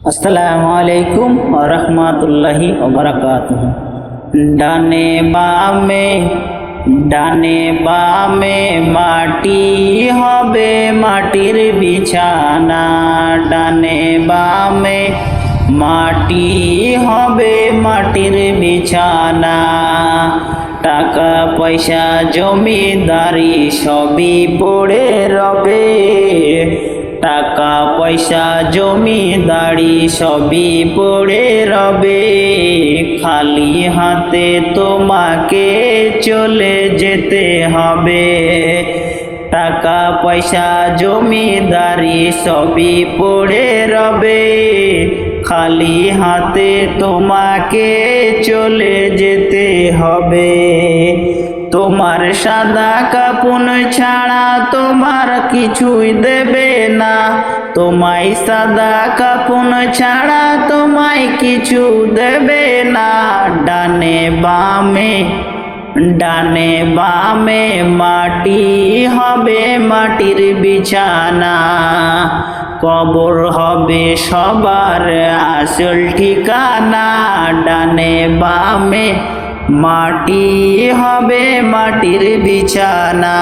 আসসালামু আলাইকুম রহমতুল্লাহি ওবরাকাতুহ ডানে বামে ডানে বামে মাটি হবে মাটির বিছানা। ডানে বামে মাটি হবে মাটির বিছানা। টাকা, পয়সা, জমিদারি সবই পড়ে রবে। টাকা পয়সা জমিদারি সবই পড়ে রবে। খালি হাতে তোমাকে চলে যেতে হবে। টাকা, পয়সা জমিদারি সবই পড়ে রবে। খালি হাতে তোমাকে চলে যেতে হবে। তোমার সাদা কাপুন ছাড়া তোমার কিছুই দেবে না। তোমায় সাদা কাপুন ছাড়া তোমায় কিছু দেবে না। ডানে বামে ডানে বামে মাটি হবে মাটির বিছানা। কবর হবে সবার আসল ঠিকানা। ডানে বামে মাটি হবে মাটির বিছানা।